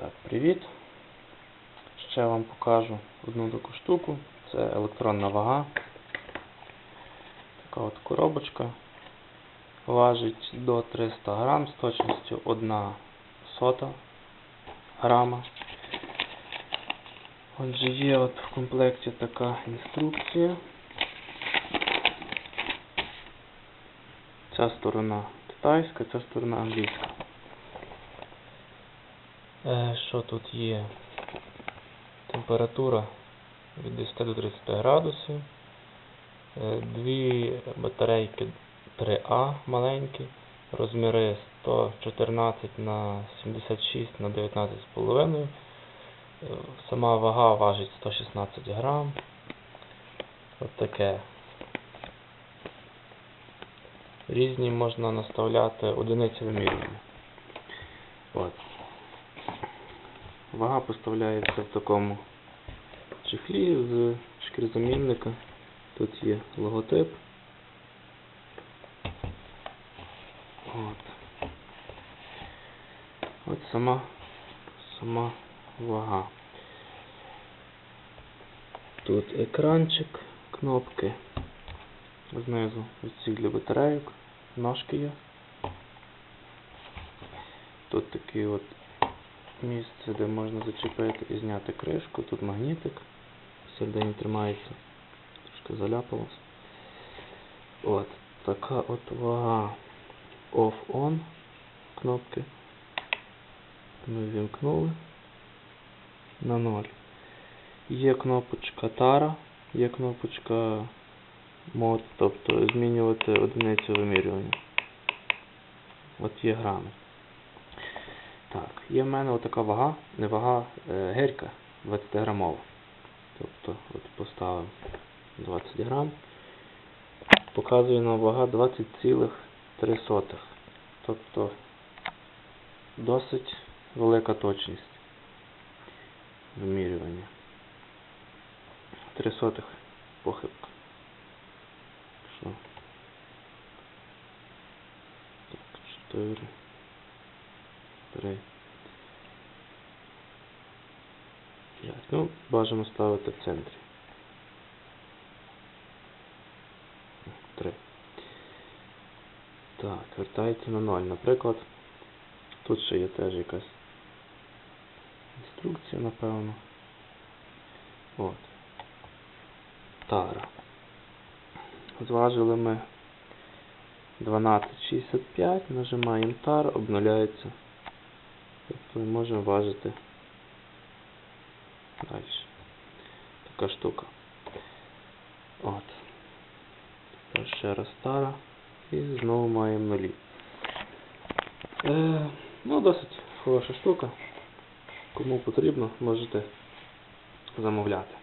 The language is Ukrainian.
Так, привіт. Ще вам покажу одну таку штуку. Це електронна вага. Така от коробочка. Важить до 300 грам з точністю 1 сота грама. Отже, є от в комплекті така інструкція. Ця сторона китайська, ця сторона англійська. Е, Що тут є? Температура від 10 до 30 градусів. Е, Дві батарейки 3А маленькі. Розміри 114 на 76 на 19,5. Е, Сама вага важить 116 грам. От таке. Різні можна наставляти одиниці вимірювання. От. Вага поставляється в такому чехлі з шкірзамінника. Тут є логотип. От. От сама, сама вага. Тут екранчик, кнопки. Знизу ці для батарейок, ножки є. Тут такий от місце, де можна зачепити і зняти кришку. Тут магнітик. Всередині тримається. Трошки заляпалось. От. Така от вага off-on кнопки. Ми вімкнули на 0. Є кнопочка Тара, є кнопочка мод, тобто змінювати одиницю вимірювання. От є грами. Так, є в мене отака вага, не вага, е, гирька 20 грамова. Тобто от поставив 20 грам. Показує нам вага 20,3. Тобто досить велика точність вимірювання. 3 сотих похибка. Так, 4. 3. 5. Ну, бажано ставити в центрі. 3. Так, вертається на 0. Наприклад, тут ще є теж якась інструкція, напевно. От. Тара. Зважили ми 12,65, нажимаємо тар, обнуляється. Тобто ми можемо важити далі. Така штука. От. Ще раз стара. І знову маємо нулі. Е, ну, досить хороша штука. Кому потрібно, можете замовляти.